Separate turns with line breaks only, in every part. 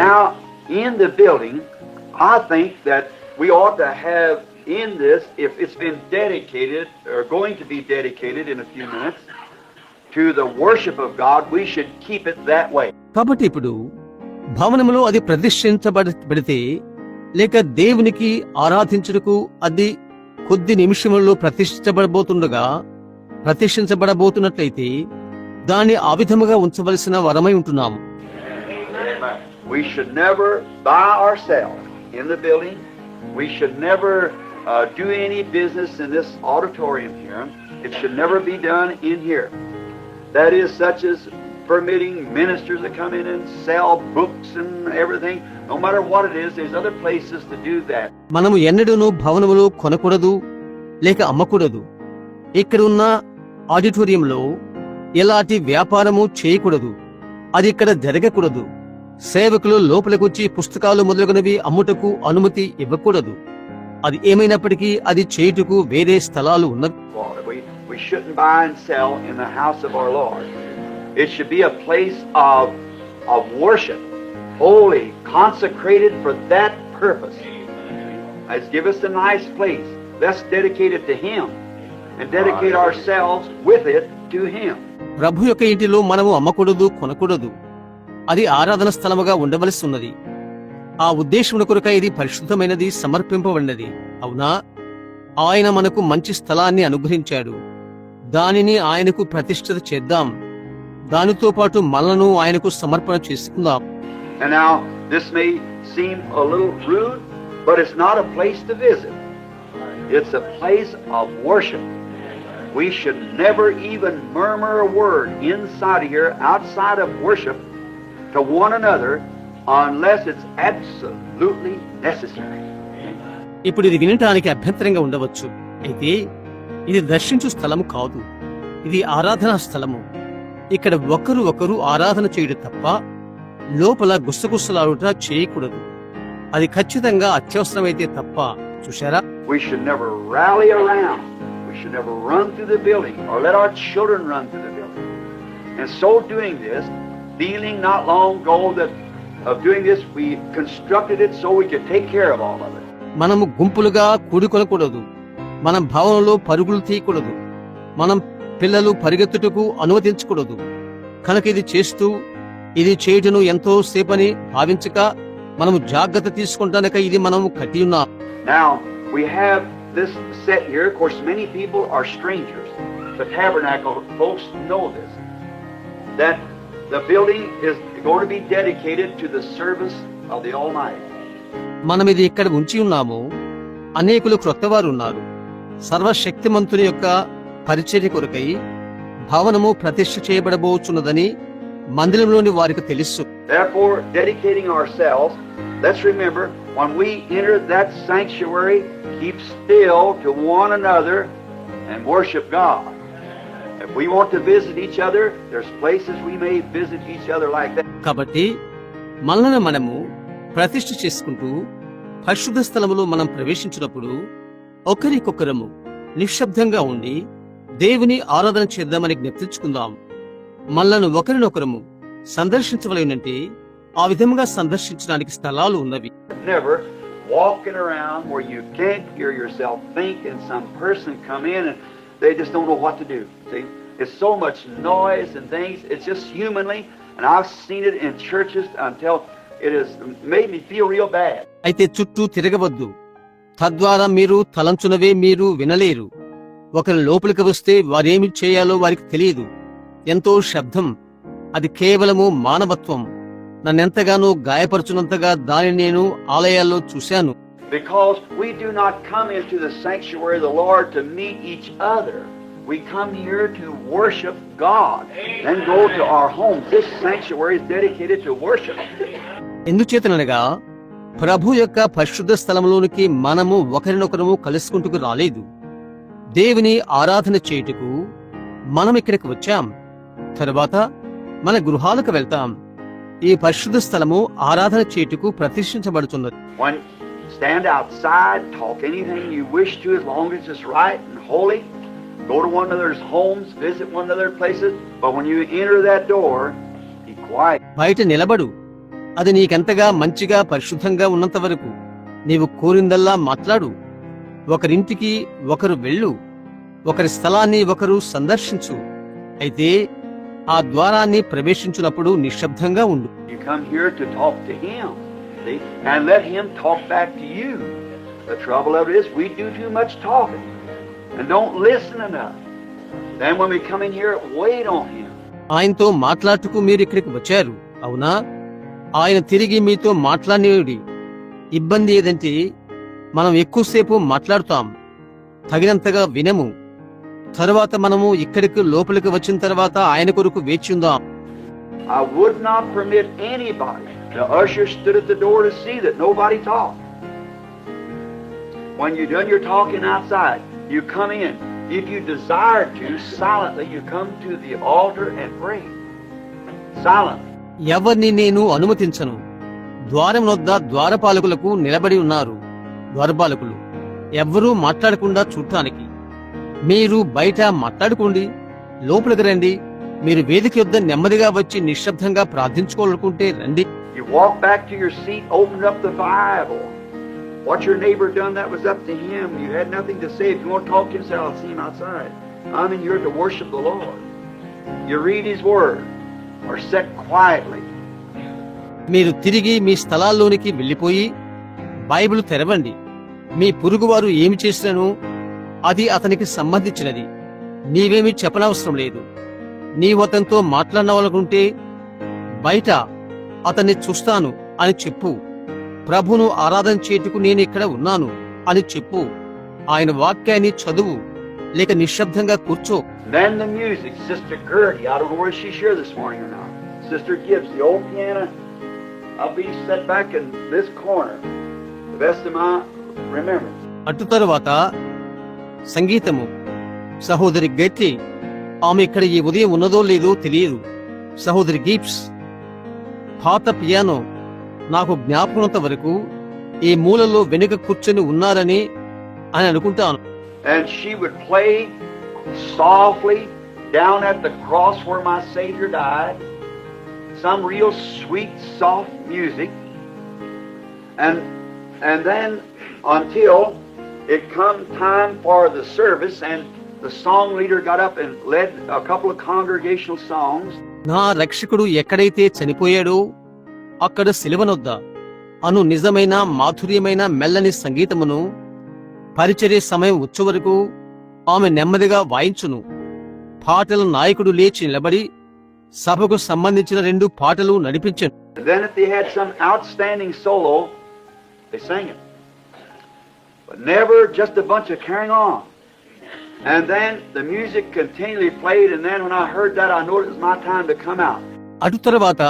Now, in the building, I think that we ought to have in this, if it's been dedicated or going to be dedicated in a few minutes to the worship of God, we should keep it that way.
కాబట్టి ఇప్పుడు భవనములో అది ప్రతిష్ఠించబడితే లేక దేవునికి ఆరాధించుటకు అది కొద్ది నిమిషములలో ప్రతిష్ఠించబడబోతుండగా ప్రతిష్ఠించబడబోతున్నట్లయితే దాన్ని ఆ విధముగా ఉంచవలసిన వరమై ఉంటున్నాము
We should never buy ourselves in the building. We should never uh, do any business in this auditorium here. It should never be done in here. That is, such as permitting ministers to come in and sell books and everything. No matter what it is, there's other places to do that.
మనము ఎన్నడూను భవనములు కొనకూడదు లేక అమ్మకూడదు ఇక్కడ ఉన్న ఆడిటోరియంలో ఎలాంటి వ్యాపారము చేయకూడదు అది ఇక్కడ జరగకూడదు సేవకులు లోపలికొచ్చి పుస్తకాలు మొదలగునవి అమ్ముటకు అనుమతి ఇవ్వకూడదు. అది ఏమైనప్పటికీ అది చేయుటకు వేరే స్థలాలు ఉన్నవి. ప్రభు యొక్క ఇంటిలో మనము అమ్మకూడదు కొనకూడదు. అది ఆరాధన స్థలముగా ఉండవలసి ఉన్నది. ఆ ఉద్దేశముల కొరకై ఇది పరిశుద్ధమైనది సమర్పింపబడినది. అవునా? ఆయన మనకు మంచి స్థలాన్ని అనుగ్రహించాడు. దానిని ఆయనకు ప్రతిష్ఠిత చేద్దాం. దానితో పాటు మనను ఆయనకు సమర్పణ చేసుకుందాం.
We should never even murmur a word inside of here, outside of worship, to one another, unless it's absolutely necessary.
ఇప్పుడు ఇది వినటానికి అభ్యంతరంగా ఉండవచ్చు అయితే ఇది దర్శించు స్థలము కాదు ఇది ఆరాధనా స్థలము ఇక్కడ ఒకరు ఒకరు ఆరాధన చేయడం తప్ప లోపల గుసగుసలాడుట చేయకూడదు అది ఖచ్చితంగా అత్యవసరమైతే తప్ప చూశారా
We should never rally around. We should never run through the building or let our children run through the building. And so doing this, feeling not long ago that of doing this, we constructed it so we could take care of all of it.
మనము గుంపులుగా కూడుకొనకూడదు మనం భవనంలో పరుగులు తీయకూడదు మనం పిల్లలు పరిగెత్తుటకు అనుమతించకూడదు కనుక ఇది చేస్తూ ఇది చేయుటను ఎంతో సేపని భావించక మనము జాగ్రత్త తీసుకుంటానక ఇది మనము కట్టి ఉన్నాం
Now, we have this set here. Of course, many people are strangers. The tabernacle folks know this. That
మనం ఇది ఇక్కడ ఉంచి ఉన్నాము. అనేకులు క్రొత్తవారు ఉన్నారు. సర్వశక్తిమంతుని యొక్క పరిచర్య కొరకై భవనము ప్రతిష్ట చేయబడబోచున్నదని మందిరంలోని వారికి తెలుసు.
And worship God.
కాబట్టి మనల్ని మనము ప్రతిష్ఠ చేసుకుంటూ పరిశుద్ధ స్థలములో మనం ప్రవేశించినప్పుడు ఒకరికొకరము నిశ్శబ్దంగా ఉండి దేవుని ఆరాధన చేద్దామని జ్ఞప్తించుకుందాం. మనలను ఒకరినొకరము సందర్శించవలేనంటే ఆ విధంగా సందర్శించడానికి స్థలాలు ఉన్నవి.
They just don't know what. See? It's so much noise and things. It's just humanly, and I've seen it in churches until it has made me feel real bad.
అయితే చుట్టూ తిరగవద్దు తద్వారా మీరు తలంచునవే మీరు వినలేరు ఒకరి లోపలికి వస్తే వారేమి చేయాలో వారికి తెలియదు ఎంతో శబ్దం అది కేవలము మానవత్వం నన్నెంతగానో గాయపరచునంతగా దానిని నేను ఆలయాల్లో చూశాను
Because we do not come into the sanctuary of the Lord to meet each other. We come here to worship God. Then go to our home. This sanctuary is dedicated to worship.
ఎందుచేతనగా ప్రభు యొక్క పరిశుద్ధ స్థలంలోనికి మనము ఒకరినొకరము కలుసుకుంటూ రాలేదు దేవుని ఆరాధన చేయుటకు మనం ఇక్కడికి వచ్చాం తరువాత మన గృహాలకు వెళ్తాం ఈ పరిశుద్ధ స్థలము ఆరాధన చేయుటకు ప్రతిష్ఠించబడుతున్నది
Go to one another's homes, visit one another's places. But when you enter that door, be quiet.
బయట నిలబడు అది నీకెంతగా మంచిగా పరిశుద్ధంగా ఉన్నంత వరకు నీవు కోరిందల్లా మాట్లాడు ఒకరింటికి ఒకరు వెళ్ళు ఒకరి స్థలాన్ని ఒకరు సందర్శించు అయితే ఆ ద్వారాన్ని ప్రవేశించినప్పుడు నిశ్శబ్దంగా ఉండు
You come here to talk to Him, see, and let Him talk back to you. The trouble of it is we do too much talking
ఆయనతో మాట్లాడుకు మీరు ఇక్కడికి వచ్చారు అవునా? ఆయన తిరిగి మీతో మాట్లాడి ఇబ్బంది ఏదంటే మనం ఎక్కువసేపు మాట్లాడుతాం తగినంతగా వినము. తరువాత మనము ఇక్కడికి లోపలికి వచ్చిన తర్వాత ఆయన కొరకు వేచి ఉందాం.
When you're done your talking outside, you come in. If you desire to, silently, you come to the altar and pray. Silently.
ఎవరిని నేను అనుమతించను ద్వారం వద్ద ద్వారపాలకులకు నిలబడి ఉన్నారు ద్వారపాలకులు ఎవ్వరూ మాట్లాడకుండా చూడటానికి మీరు బయట మాట్లాడుకోండి లోపలికి రండి మీరు వేదిక యొద్ద నెమ్మదిగా వచ్చి నిశ్శబ్దంగా ప్రార్థించుకోవాలనుకుంటే రండి
You walk back to your seat, open up the Bible. What your neighbor done, that was up to him. You had nothing to say. If you want to talk to him, say, I'll see him outside. I'm in here to worship the Lord. You read his word or sit quietly.
మీరు తిరిగి మీ స్థలాల్లోనికి వెళ్ళిపోయి Bible తెరవండి మీ పొరుగువారు ఏమి చేసినను అది అతనికి సంబంధించినది నీవేమి చెప్పనవసరం లేదు నీవు అతనితో మాట్లాడవాలనుకుంటే బయట అతన్ని చూస్తాను అని చెప్పు ప్రభును ఆరాధన చేతుకు ఇక్కడ ఉన్నాను అని చెప్పు. ఆయన వాక్యాన్ని చదువు. లేక నిశ్శబ్దంగా కూర్చో. అటు తరువాత సంగీతము. సహోదరి గెట్లి ఆమె ఇక్కడ ఈ ఉదయం ఉన్నదో లేదో తెలియదు. సహోదరి గీప్స్ పాత పియానో నాకు జ్ఞాపకమంత వరకు ఈ మూలలో వెనుక కూర్చొని ఉన్నారని అని అనుకుంటాను
And she would play softly down at the cross where my Savior died. Some real sweet, soft music. And and then until it come time for the service and the song leader got up and led a couple of congregational songs.
నా రక్షకుడు ఎక్కడైతే చనిపోయాడో అక్కడ సిలువనొద్ద అను నిజమైన మాధుర్యమైన మెల్లని సంగీతమును పరిచర్య సమయం వచ్చే వరకు ఆమె నెమ్మదిగా వాయించును పాటల నాయకుడు లేచి నిలబడి సభకు సంబంధించిన రెండు పాటలు నడిపించను
then if they had some outstanding solo, they sang it. But never just a bunch of carrying on. And then the music continually played, and then when I heard that, I knew it was my time to come out.
అటు తర్వాత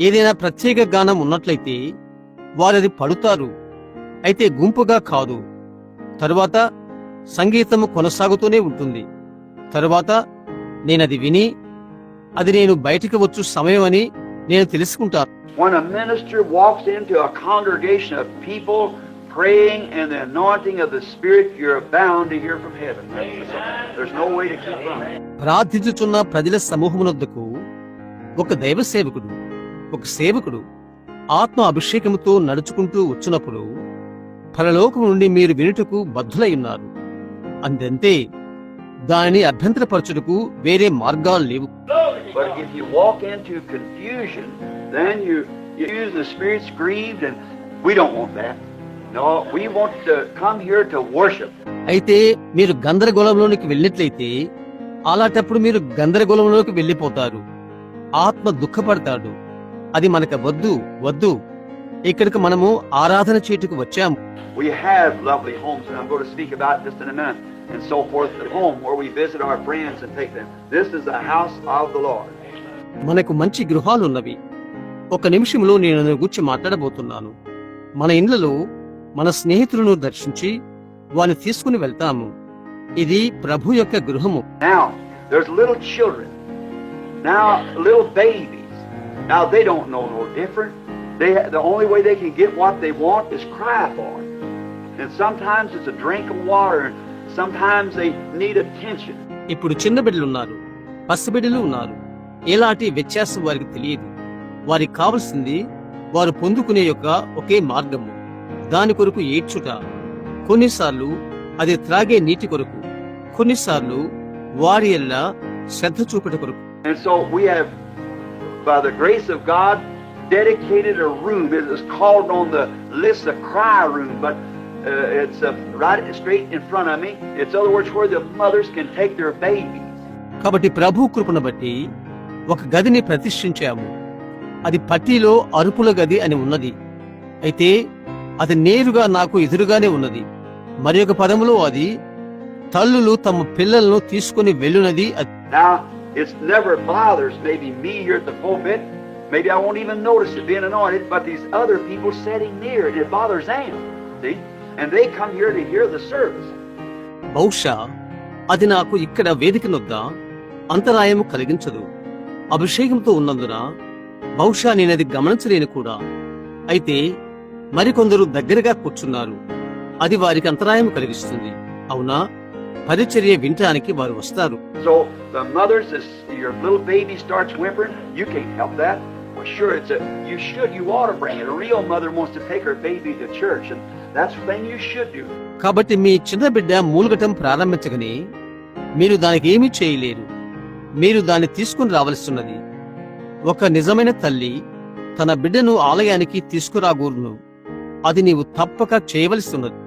ఏదైనా ప్రత్యేక గానం ఉన్నట్లయితే వారు అది పడుతారు. అయితే గుంపుగా కాదు. తరువాత సంగీతము కొనసాగుతూనే ఉంటుంది. తరువాత నేనది విని అది నేను బయటికి వచ్చు సమయం అని నేను తెలుసుకుంటాను. ప్రార్థించుచున్న ప్రజల సమూహమునద్దుకు ఒక దైవ సేవకుడు ఒక సేవకుడు ఆత్మ అభిషేకముతో నడుచుకుంటూ వచ్చినప్పుడు పరలోకం నుండి మీరు వినుటకు బద్ధులై ఉన్నారు. అందంతే దానిని అభ్యంతరపరచుటకు వేరే మార్గాలు లేవు. అయితే మీరు గందరగోళంలోనికి వెళ్ళినట్లయితే అలాంటప్పుడు మీరు గందరగోళంలోకి వెళ్ళిపోతారు. ఆత్మ దుఃఖపడతాడు. అది మనకు వద్దు వద్దు. ఇక్కడికి మనము ఆరాధన చీటుకు వచ్చాము. మనకు మంచి గృహాలు ఉన్నవి ఒక నిమిషంలో నేను గుర్చి మాట్లాడబోతున్నాను. మన ఇండ్లలో మన స్నేహితులను దర్శించి వాళ్ళు తీసుకుని వెళ్తాము. ఇది ప్రభు యొక్క గృహము.
Now, little children. Now, little babies. Now, they don't know no different. They, the only way they can get what they want is cry for it. And sometimes it's a drink of water, sometimes they need attention.
ఇప్పుడు చిన్న బిడ్డలు ఉన్నారు పసిబిడ్డలు ఉన్నారు ఎలాంటి వ్యత్యాసం వారికి తెలియదు వారికి కావలసింది వారు పొందుకునే యొక్క ఒకే మార్గము దాని కొరకు ఏడ్చుట కొన్నిసార్లు అది త్రాగే నీటి కొరకు కొన్నిసార్లు వారి ఎల్లా శ్రద్ధ చూపుట కొరకు
And so we have, by the grace of God, dedicated a room. It is called on the list a cry room, but uh, it's uh, right straight in front of me. It's other words where the mothers can take their babies.
కాబట్టి ప్రభు కృపను బట్టి ఒక గదిని ప్రతిష్ఠించాము అది పట్టిలో అరుపుల గది అని ఉన్నది అయితే అది నేరుగా నాకు ఎదురుగానే ఉన్నది మరి ఒక పదములో అది తల్లులు తమ పిల్లలను తీసుకుని వెళ్ళునది
it's never bothers maybe me here at the pulpit. Maybe I won't even notice it being anointed, but these other people sitting near it, it bothers them. See? And they come here to hear the service.
బహుశా అది నాకు ఇక్కడ వేదిక నొద్ద అంతరాయము కలిగించదు అభిషేకంతో ఉన్నందున బహుశా నేనది గమనించలేను కూడా అయితే మరికొందరు దగ్గరగా కూర్చున్నారు అది వారికి అంతరాయం కలిగిస్తుంది అవునా పరిచర్య వినడానికి వారు వస్తారు. కాబట్టి మీ చిన్న బిడ్డ మూలగటం ప్రారంభించగని మీరు దానికి ఏమీ చేయలేరు. మీరు దాన్ని తీసుకుని రావలసినది. ఒక నిజమైన తల్లి తన బిడ్డను ఆలయానికి తీసుకురాగూరును అది నీవు తప్పక చేయవలసి ఉన్నది.